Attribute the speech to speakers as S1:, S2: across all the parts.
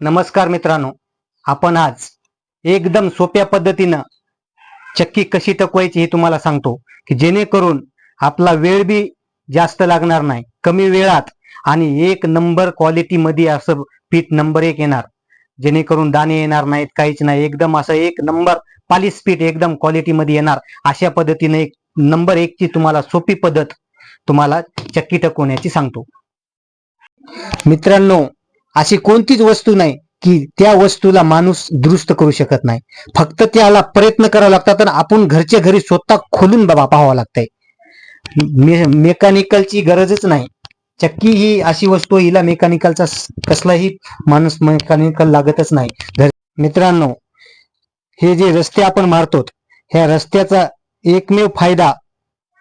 S1: नमस्कार मित्रांनो आपण आज एकदम सोप्या पद्धतीनं चक्की कशी टकवायची हे तुम्हाला सांगतो की जेणेकरून आपला वेळ बी जास्त लागणार नाही कमी वेळात आणि एक नंबर क्वालिटी मध्ये असं पीठ नंबर एक येणार. जेणेकरून दाणे येणार नाहीत काहीच नाही एकदम असं एक नंबर पालिश पीठ एकदम क्वालिटी मध्ये येणार. अशा पद्धतीने एक नंबर एक ची तुम्हाला सोपी पद्धत तुम्हाला चक्की टकवण्याची सांगतो. मित्रांनो अशी कोणतीच वस्तू नाही की त्या वस्तूला माणूस दुरुस्त करू शकत नाही. फक्त त्याला प्रयत्न करावा लागतात आणि आपण घरच्या घरी स्वतः खोलून बाबा पाहावं लागतंय. मे मेकॅनिकलची गरजच नाही. चक्की ही अशी वस्तू हिला मेकॅनिकलचा कसलाही माणूस मेकॅनिकल लागतच नाही. मित्रांनो हे जे रस्ते आपण मारतो ह्या रस्त्याचा एकमेव फायदा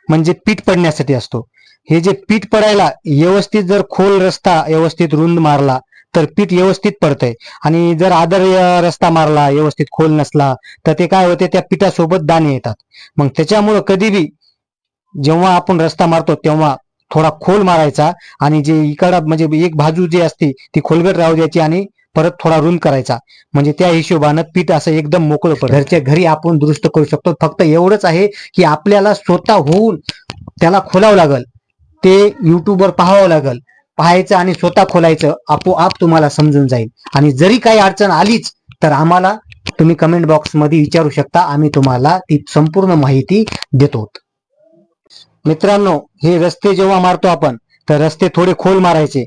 S1: म्हणजे पीठ पडण्यासाठी असतो. हे जे पीठ पडायला व्यवस्थित जर खोल रस्ता व्यवस्थित रुंद मारला तर पीठ व्यवस्थित पडतंय. आणि जर आदर रस्ता मारला व्यवस्थित खोल नसला तर ते काय होते? त्या पिठासोबत दाणे येतात. मग त्याच्यामुळं कधी बी जेव्हा आपण रस्ता मारतो तेव्हा थोडा खोल मारायचा आणि जे इकडं म्हणजे एक बाजू जी असते ती खोलगट राहू द्यायची आणि परत थोडा रुंद करायचा. म्हणजे त्या हिशोबानं पीठ असं एकदम मोकळं पडतं. घरच्या घरी आपण दुरुस्त करू शकतो. फक्त एवढंच आहे की आपल्याला स्वतः होऊन त्याला खोलावं लागल. ते युट्यूबवर पाहावं लागल. पाहायचं आणि स्वतः खोलायचं आपोआप तुम्हाला समजून जाईल. आणि जरी काही अडचण आलीच तर आम्हाला तुम्ही कमेंट बॉक्समध्ये विचारू शकता. आम्ही तुम्हाला ती संपूर्ण माहिती देतो. मित्रांनो हे रस्ते जेव्हा मारतो आपण तर रस्ते थोडे खोल मारायचे.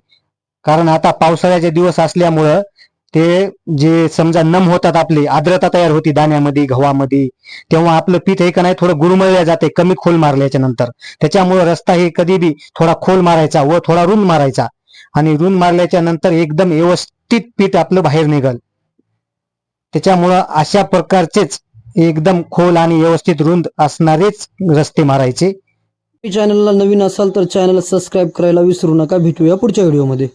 S1: कारण आता पावसाळ्याचे दिवस असल्यामुळं ते जे समजा नम होतात आपली आर्द्रता तयार होती दाण्यामध्ये गव्हामध्ये तेव्हा आपलं पीठ हे का नाही थोडं गुरमळल्या जाते कमी खोल मारल्याच्या नंतर त्याच्यामुळे रस्ता हे कधी बी थोडा खोल मारायचा व थोडा रुंद मारायचा. आणि रुंद मारल्याच्या नंतर एकदम व्यवस्थित पीठ आपलं बाहेर निघल. त्याच्यामुळं अशा प्रकारचेच एकदम खोल आणि व्यवस्थित रुंद असणारेच रस्ते मारायचे.
S2: चॅनलला नवीन असाल तर चॅनल सबस्क्राईब करायला विसरू नका. भेटूया पुढच्या व्हिडिओमध्ये.